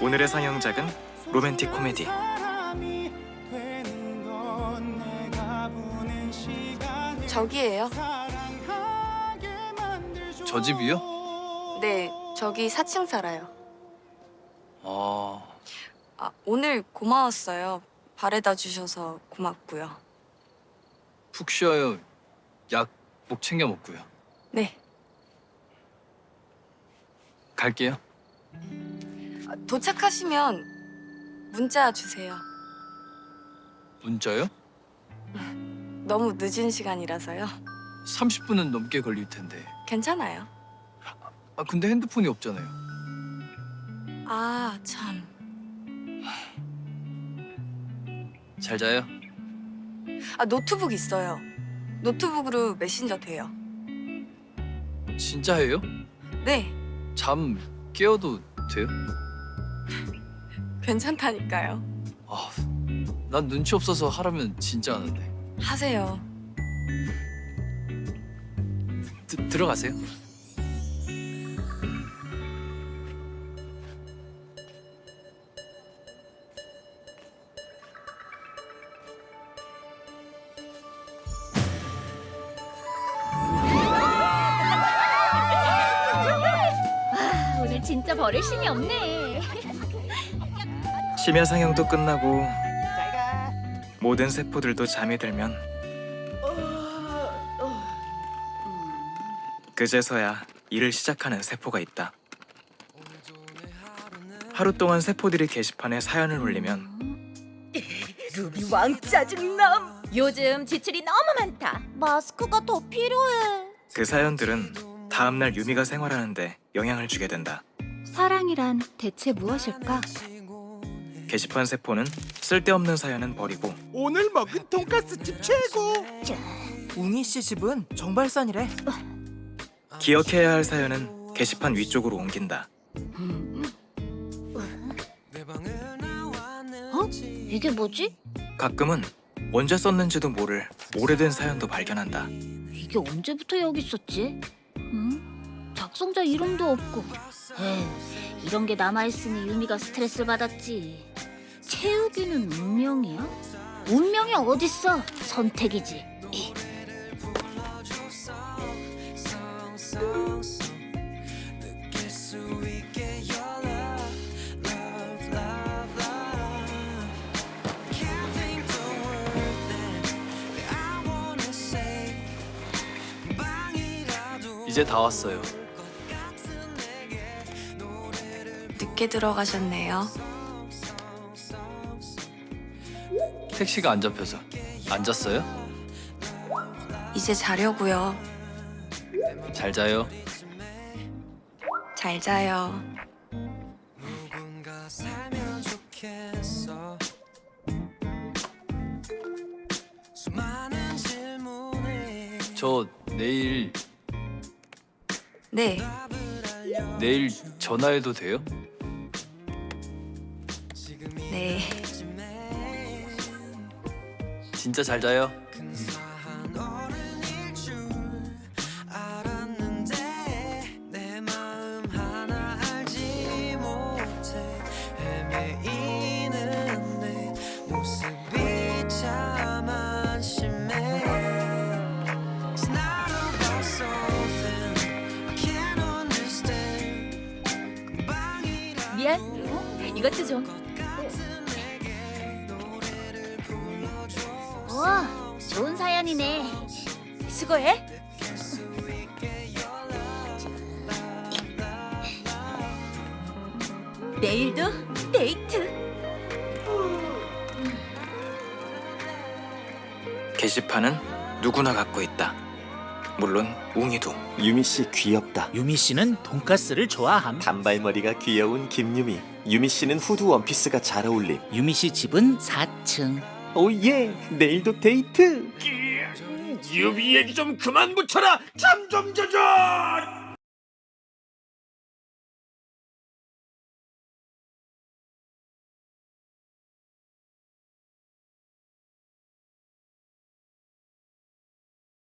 오늘의 상영작은 로맨틱 코미디 저기예요. 저 집이요? 네, 저기 4층 살아요. 아, 아, 오늘 고마웠어요. 바래다 주셔서 고맙고요. 푹 쉬어요. 약꼭 챙겨 먹고요. 네, 갈게요. 아, 도착하시면 문자 주세요. 문자요? 너무 늦은 시간이라서요. 30분은 넘게 걸릴 텐데. 괜찮아요. 아, 근데 핸드폰이 없잖아요. 아, 참. 잘 자요. 아, 노트북 있어요. 노트북으로 메신저 돼요. 진짜 해요? 네, 잠 깨워도 돼요? 괜찮다니까요. 아, 난 눈치 없어서 하라면 진짜 하는데. 하세요. 드, 들어가세요. 오늘 진짜 버릴 힘이 없네. 심야 상영도 끝나고 모든 세포들도 잠이 들면 그제서야 일을 시작하는 세포가 있다. 하루 동안 세포들이 게시판에 사연을 올리면 루비 왕 짜증남. 요즘 지출이 너무 많다. 마스크가 더 필요해. 그 사연들은 다음날 유미가 생활하는데 영향을 주게 된다. 사랑이란 대체 무엇일까? 게시판 세포는 쓸데없는 사연은 버리고 오늘 먹은 돈가스집 최고. 웅이 씨 집은 정발산이래. 기억해야 할 사연은 게시판 위쪽으로 옮긴다. 어? 이게 뭐지? 가끔은 언제 썼는지도 모를 오래된 사연도 발견한다. 이게 언제부터 여기 있었지? 응? 작성자 이름도 없고. 에휴, 이런 게 남아있으니 유미가 스트레스 받았지. 채우기는 운명이야? 운명이 어딨어? 선택이지. 이. 이제 다 왔어요. 늦게 들어가셨네요. 택시가 안 잡혀서. 안 잤어요? 이제 자려고요. 잘 자요. 잘 자요. 저 내일 네, 내일 전화해도 돼요? 네. 진짜 잘 자요. 이것도 좀. 우와, 좋은 사연이네. 수고해. 내일도 데이트. 게시판은 누구나 갖고 있다. 물론 웅이도. 유미 씨 귀엽다. 유미 씨는 돈가스를 좋아함. 단발머리가 귀여운 김유미. 유미 씨는 후드 원피스가 잘 어울림. 유미 씨 집은 4층. 오예, 내일도 데이트. 유미 얘기 좀 그만 붙여라. 잠 좀 자자.